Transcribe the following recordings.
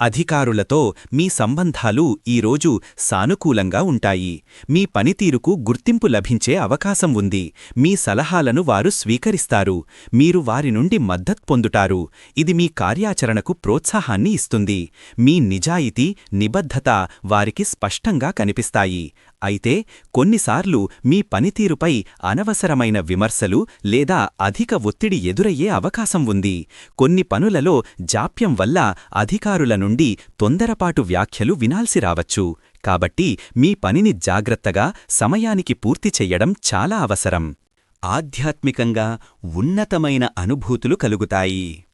అధికారులతో మీ సంబంధాలు ఈరోజు సానుకూలంగా ఉంటాయి. మీ పనితీరుకు గుర్తింపు లభించే అవకాశం ఉంది. మీ సలహాలను వారు స్వీకరిస్తారు. మీరు వారి నుండి మద్దతు పొందుటారు ఇది మీ కార్యాచరణకు ప్రోత్సాహాన్ని ఇస్తుంది. మీ నిజాయితీ నిబద్ధత వారికి స్పష్టంగా కనిపిస్తాయి. అయితే కొన్నిసార్లు మీ పనితీరుపై అనవసరమైన విమర్శలు లేదా అధిక ఒత్తిడి ఎదురయ్యే అవకాశం ఉంది. కొన్ని పనులలో జాప్యం వల్ల అధికారుల నుండి తొందరపాటు వ్యాఖ్యలు వినాల్సి రావచ్చు. కాబట్టి మీ పనిని జాగ్రత్తగా సమయానికి పూర్తి చెయ్యడం చాలా అవసరం. ఆధ్యాత్మికంగా ఉన్నతమైన అనుభూతులు కలుగుతాయి.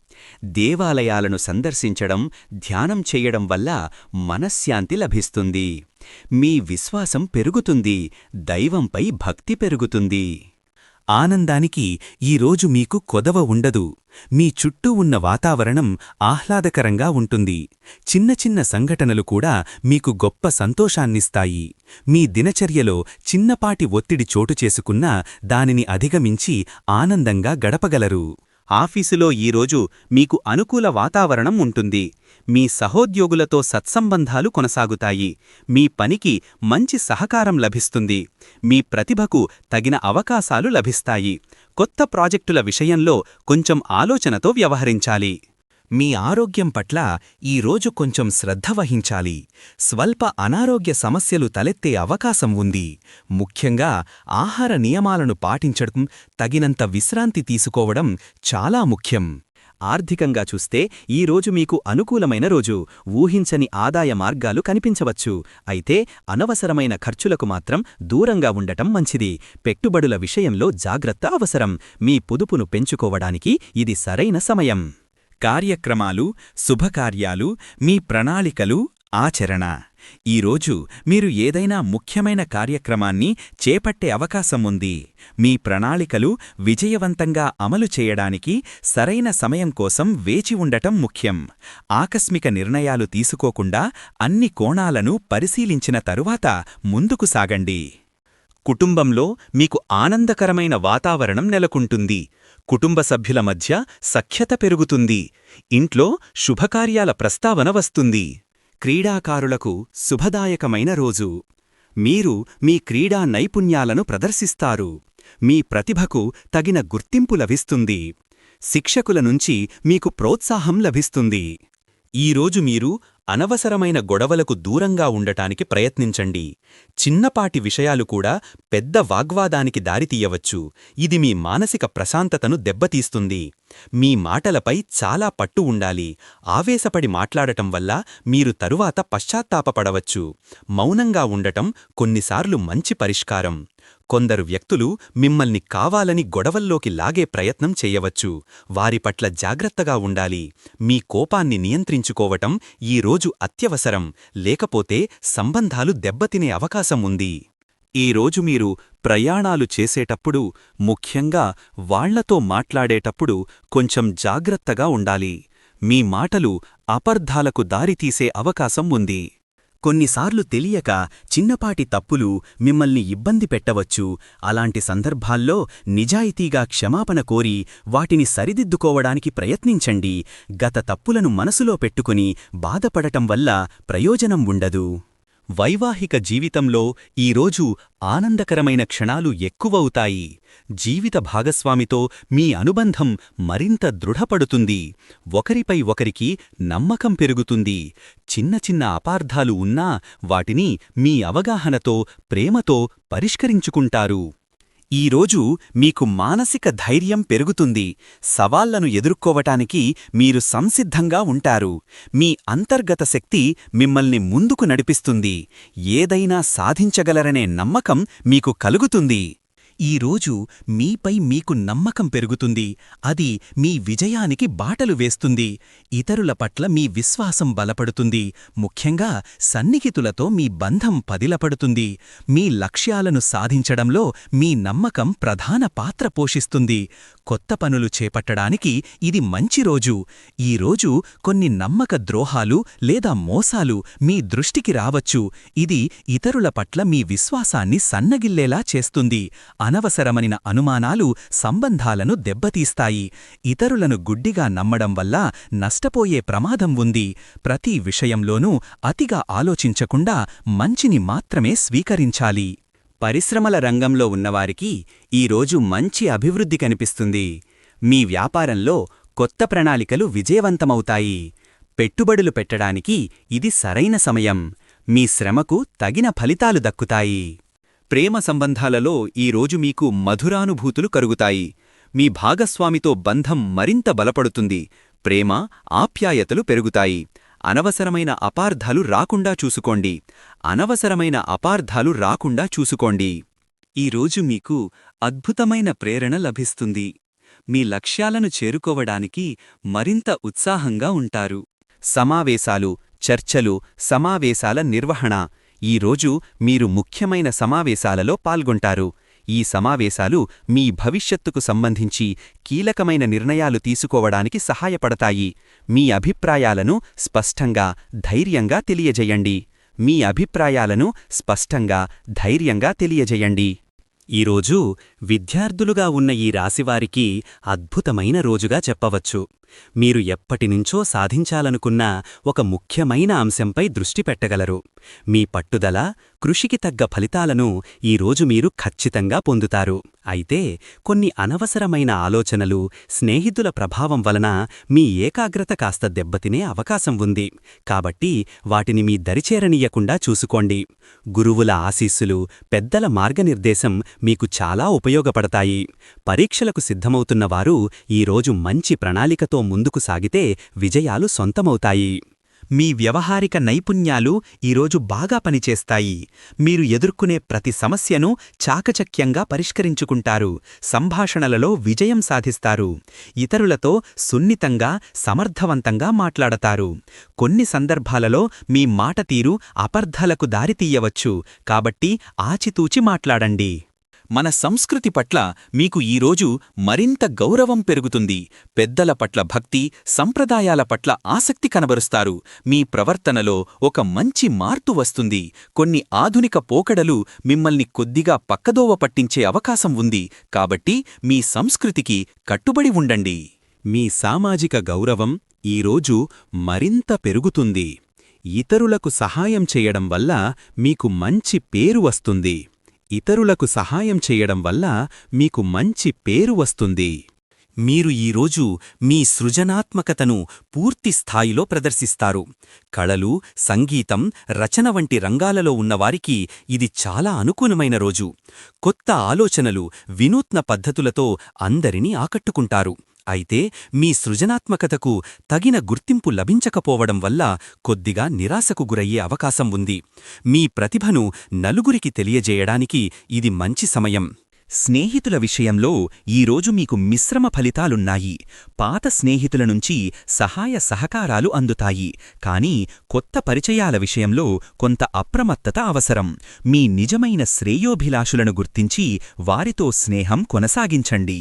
దేవాలయాలను సందర్శించడం ధ్యానం చెయ్యడం వల్ల మనశ్శాంతి లభిస్తుంది. మీ విశ్వాసం పెరుగుతుంది దైవంపై భక్తి పెరుగుతుంది. ఆనందానికి ఈరోజు మీకు కొదవ ఉండదు. మీ చుట్టూ ఉన్న వాతావరణం ఆహ్లాదకరంగా ఉంటుంది. చిన్న చిన్న సంఘటనలు కూడా మీకు గొప్ప సంతోషాన్నిస్తాయి. మీ దినచర్యలో చిన్నపాటి ఒత్తిడి చోటు చేసుకున్నా దానిని అధిగమించి ఆనందంగా గడపగలరు. ఆఫీసులో ఈరోజు మీకు అనుకూల వాతావరణం ఉంటుంది. మీ సహోద్యోగులతో సత్సంబంధాలు కొనసాగుతాయి. మీ పనికి మంచి సహకారం లభిస్తుంది. మీ ప్రతిభకు తగిన అవకాశాలు లభిస్తాయి. కొత్త ప్రాజెక్టుల విషయంలో కొంచెం ఆలోచనతో వ్యవహరించాలి. మీ ఆరోగ్యం పట్ల ఈరోజు కొంచెం శ్రద్ధ వహించాలి. స్వల్ప అనారోగ్య సమస్యలు తలెత్తే అవకాశం ఉంది. ముఖ్యంగా ఆహార నియమాలను పాటించడం తగినంత విశ్రాంతి తీసుకోవడం చాలా ముఖ్యం. ఆర్థికంగా చూస్తే ఈ రోజు మీకు అనుకూలమైన రోజు. ఊహించని ఆదాయ మార్గాలు కనిపించవచ్చు. అయితే అనవసరమైన ఖర్చులకు మాత్రం దూరంగా ఉండటం మంచిది. పెట్టుబడుల విషయంలో జాగ్రత్త అవసరం. మీ పొదుపును పెంచుకోవడానికి ఇది సరైన సమయం. కార్యక్రమాలు శుభకార్యాలు మీ ప్రణాళికలు ఆచరణ. ఈరోజు మీరు ఏదైనా ముఖ్యమైన కార్యక్రమాన్ని చేపట్టే అవకాశం ఉంది. మీ ప్రణాళికలు విజయవంతంగా అమలు చేయడానికి సరైన సమయం కోసం వేచి ఉండటం ముఖ్యం. ఆకస్మిక నిర్ణయాలు తీసుకోకుండా అన్ని కోణాలను పరిశీలించిన తరువాత ముందుకు సాగండి. కుటుంబంలో మీకు ఆనందకరమైన వాతావరణం నెలకొంటుంది. కుటుంబ సభ్యుల మధ్య సఖ్యత పెరుగుతుంది. ఇంట్లో శుభకార్యాల ప్రస్తావన వస్తుంది. క్రీడాకారులకు శుభదాయకమైన రోజు. మీరు మీ క్రీడా నైపుణ్యాలను ప్రదర్శిస్తారు. మీ ప్రతిభకు తగిన గుర్తింపు లభిస్తుంది. శిక్షకుల నుంచి మీకు ప్రోత్సాహం లభిస్తుంది. ఈరోజు మీరు అనవసరమైన గొడవలకు దూరంగా ఉండటానికి ప్రయత్నించండి. చిన్నపాటి విషయాలు కూడా పెద్ద వాగ్వాదానికి దారితీయవచ్చు ఇది మీ మానసిక ప్రశాంతతను దెబ్బతీస్తుంది. మీ మాటలపై చాలా పట్టు ఉండాలి. ఆవేశపడి మాట్లాడటం వల్ల మీరు తరువాత పశ్చాత్తాపపడవచ్చు మౌనంగా ఉండటం కొన్నిసార్లు మంచి పరిష్కారం. కొందరు వ్యక్తులు మిమ్మల్ని కావాలని గొడవల్లోకి లాగే ప్రయత్నం చేయవచ్చు. వారి పట్ల జాగ్రత్తగా ఉండాలి. మీ కోపాన్ని నియంత్రించుకోవటం ఈరోజు అత్యవసరం. లేకపోతే సంబంధాలు దెబ్బతినే అవకాశం ఉంది. ఈరోజు మీరు ప్రయాణాలు చేసేటప్పుడు ముఖ్యంగా వాళ్ళతో మాట్లాడేటప్పుడు కొంచెం జాగ్రత్తగా ఉండాలి. మీ మాటలు అపర్ధాలకు దారితీసే అవకాశం ఉంది. కొన్నిసార్లు తెలియక చిన్నపాటి తప్పులు మిమ్మల్ని ఇబ్బంది పెట్టవచ్చు. అలాంటి సందర్భాల్లో నిజాయితీగా క్షమాపణ కోరి వాటిని సరిదిద్దుకోవడానికి ప్రయత్నించండి. గత తప్పులను మనసులో పెట్టుకుని బాధపడటం వల్ల ప్రయోజనం ఉండదు. వైవాహిక జీవితంలో ఈరోజు ఆనందకరమైన క్షణాలు ఎక్కువవుతాయి. జీవిత భాగస్వామితో మీ అనుబంధం మరింత దృఢపడుతుంది. ఒకరిపై ఒకరికి నమ్మకం పెరుగుతుంది. చిన్న చిన్న అపార్థాలు ఉన్నా వాటిని మీ అవగాహనతో ప్రేమతో పరిష్కరించుకుంటారు. ఈరోజు మీకు మానసిక ధైర్యం పెరుగుతుంది. సవాళ్ళను ఎదుర్కోవటానికి మీరు సంసిద్ధంగా ఉంటారు. మీ అంతర్గత శక్తి మిమ్మల్ని ముందుకు నడిపిస్తుంది. ఏదైనా సాధించగలరనే నమ్మకం మీకు కలుగుతుంది. ఈరోజు మీపై మీకు నమ్మకం పెరుగుతుంది. అది మీ విజయానికి బాటలు వేస్తుంది. ఇతరుల పట్ల మీ విశ్వాసం బలపడుతుంది. ముఖ్యంగా సన్నిహితులతో మీ బంధం పదిలపడుతుంది. మీ లక్ష్యాలను సాధించడంలో మీ నమ్మకం ప్రధాన పాత్ర పోషిస్తుంది. కొత్త పనులు చేపట్టడానికి ఇది మంచి రోజు. ఈ రోజు కొన్ని నమ్మక ద్రోహాలు లేదా మోసాలు మీ దృష్టికి రావచ్చు. ఇది ఇతరుల పట్ల మీ విశ్వాసాన్ని సన్నగిల్లేలా చేస్తుంది. అనవసరమైన అనుమానాలు సంబంధాలను దెబ్బతీస్తాయి. ఇతరులను గుడ్డిగా నమ్మడం వల్ల నష్టపోయే ప్రమాదం ఉంది. ప్రతి విషయంలోనూ అతిగా ఆలోచించకుండా మంచిని మాత్రమే స్వీకరించాలి. పరిశ్రమల రంగంలో ఉన్నవారికి ఈరోజు మంచి అభివృద్ధి కనిపిస్తుంది. మీ వ్యాపారంలో కొత్త ప్రణాళికలు విజయవంతమవుతాయి. పెట్టుబడులు పెట్టడానికి ఇది సరైన సమయం. మీ శ్రమకు తగిన ఫలితాలు దక్కుతాయి. ప్రేమ సంబంధాలలో ఈరోజు మీకు మధురానుభూతులు కరుగుతాయి. మీ భాగస్వామితో బంధం మరింత బలపడుతుంది. ప్రేమ ఆప్యాయతలు పెరుగుతాయి. అనవసరమైన అపార్థాలు రాకుండా చూసుకోండి. అనవసరమైన అపార్థాలు రాకుండా చూసుకోండి. ఈరోజు మీకు అద్భుతమైన ప్రేరణ లభిస్తుంది. మీ లక్ష్యాలను చేరుకోవడానికి మరింత ఉత్సాహంగా ఉంటారు. సమావేశాలు చర్చలు సమావేశాల నిర్వహణ ఈరోజు మీరు ముఖ్యమైన సమావేశాలలో పాల్గొంటారు. ఈ సమావేశాలు మీ భవిష్యత్తుకు సంబంధించి కీలకమైన నిర్ణయాలు తీసుకోవడానికి సహాయపడతాయి. మీ అభిప్రాయాలను స్పష్టంగా ధైర్యంగా తెలియజేయండి. మీ అభిప్రాయాలను స్పష్టంగా ధైర్యంగా తెలియజేయండి. ఈరోజు విద్యార్థులుగా ఉన్న ఈ రాశివారికి అద్భుతమైన రోజుగా చెప్పవచ్చు. మీరు ఎప్పటినుంచో సాధించాలనుకున్న ఒక ముఖ్యమైన అంశంపై దృష్టి పెట్టగలరు. మీ పట్టుదల కృషికి తగ్గ ఫలితాలను ఈరోజు మీరు ఖచ్చితంగా పొందుతారు. అయితే కొన్ని అనవసరమైన ఆలోచనలు స్నేహితుల ప్రభావం వలన మీ ఏకాగ్రత కాస్త దెబ్బతినే అవకాశం ఉంది. కాబట్టి వాటిని మీ దరిచేరనీయకుండా చూసుకోండి. గురువుల ఆశీస్సులు పెద్దల మార్గనిర్దేశం మీకు చాలా ఉపయోగపడతాయి. పరీక్షలకు సిద్ధమవుతున్నవారు ఈరోజు మంచి ప్రణాళికతో ముందుకు సాగితే విజయాలు సొంతమవుతాయి. మీ వ్యవహారిక నైపుణ్యాలు ఈరోజు బాగా పనిచేస్తాయి. మీరు ఎదుర్కొనే ప్రతి సమస్యను చాకచక్యంగా పరిష్కరించుకుంటారు. సంభాషణలలో విజయం సాధిస్తారు. ఇతరులతో సున్నితంగా సమర్థవంతంగా మాట్లాడతారు. కొన్ని సందర్భాలలో మీ మాట తీరు అపర్ధలకు దారితీయవచ్చు. కాబట్టి ఆచితూచి మాట్లాడండి. మన సంస్కృతి పట్ల మీకు ఈరోజు మరింత గౌరవం పెరుగుతుంది. పెద్దల పట్ల భక్తి సంప్రదాయాల పట్ల ఆసక్తి కనబరుస్తారు. మీ ప్రవర్తనలో ఒక మంచి మార్పు వస్తుంది. కొన్ని ఆధునిక పోకడలు మిమ్మల్ని కొద్దిగా పక్కదోవ పట్టించే అవకాశం ఉంది. కాబట్టి మీ సంస్కృతికి కట్టుబడి ఉండండి. మీ సామాజిక గౌరవం ఈరోజు మరింత పెరుగుతుంది. ఇతరులకు సహాయం చేయడం వల్ల మీకు మంచి పేరు వస్తుంది. ఇతరులకు సహాయం చేయడం వల్ల మీకు మంచి పేరు వస్తుంది. మీరు ఈరోజు మీ సృజనాత్మకతను పూర్తి స్థాయిలో ప్రదర్శిస్తారు. కళలు సంగీతం రచన వంటి రంగాలలో ఉన్నవారికి ఇది చాలా అనుకూలమైన రోజు. కొత్త ఆలోచనలు వినూత్న పద్ధతులతో అందరినీ ఆకట్టుకుంటారు. అయితే మీ సృజనాత్మకతకు తగిన గుర్తింపు లభించకపోవడం వల్ల కొద్దిగా నిరాశకు గురయ్యే అవకాశం ఉంది. మీ ప్రతిభను నలుగురికి తెలియజేయడానికి ఇది మంచి సమయం. స్నేహితుల విషయంలో ఈరోజు మీకు మిశ్రమ ఫలితాలున్నాయి. పాత స్నేహితుల నుంచి సహాయ సహకారాలు అందుతాయి. కానీ కొత్త పరిచయాల విషయంలో కొంత అప్రమత్తత అవసరం. మీ నిజమైన శ్రేయోభిలాషులను గుర్తించి వారితో స్నేహం కొనసాగించండి.